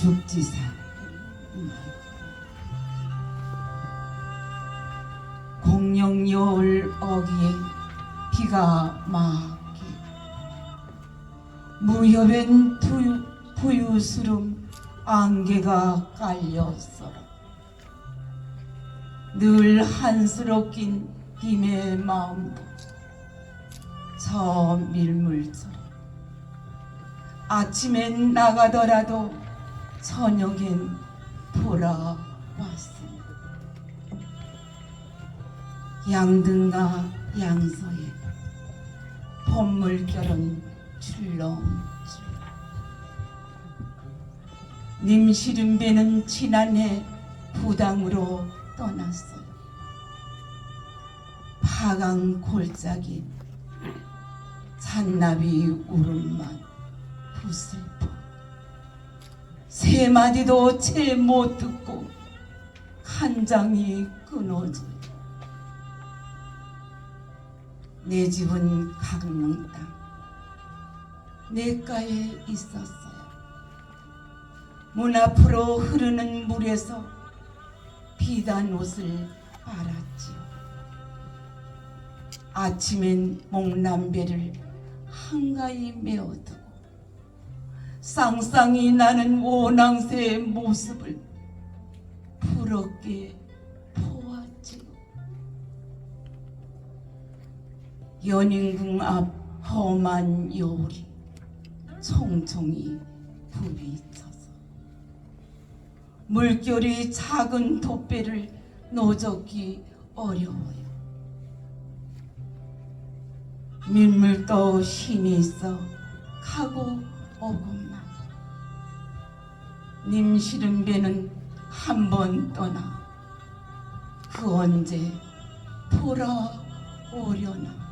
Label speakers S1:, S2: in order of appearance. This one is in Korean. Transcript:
S1: 죽지사. 공영여울 어기에 비가 막히. 무협엔 부유, 부유스름 안개가 깔렸어라. 늘 한스럽긴 님의 마음도 저 밀물처럼. 아침엔 나가더라도 저녁엔 돌아왔습니다. 양등과 양서에 봄물결은 출렁출렁 님시름배는 지난해 부당으로 떠났어요. 파강 골짜기 잔나비 울음만 부슬퍼 세 마디도 채 못 듣고 한 장이 끊어져. 내 집은 강릉 땅. 내가에 있었어요. 문 앞으로 흐르는 물에서 비단 옷을 빨았지요. 아침엔 목남배를 한가히 메어두고 쌍쌍이 나는 오낭새의 모습을 부럽게 보았지요. 연인궁 앞 험한 여울이 총총히 부비쳐서 물결이 작은 돛배를 노젓기 어려워요. 민물도 힘이 있어 가고 오고만 님 싫은 배는 한 번 떠나 그 언제 돌아오려나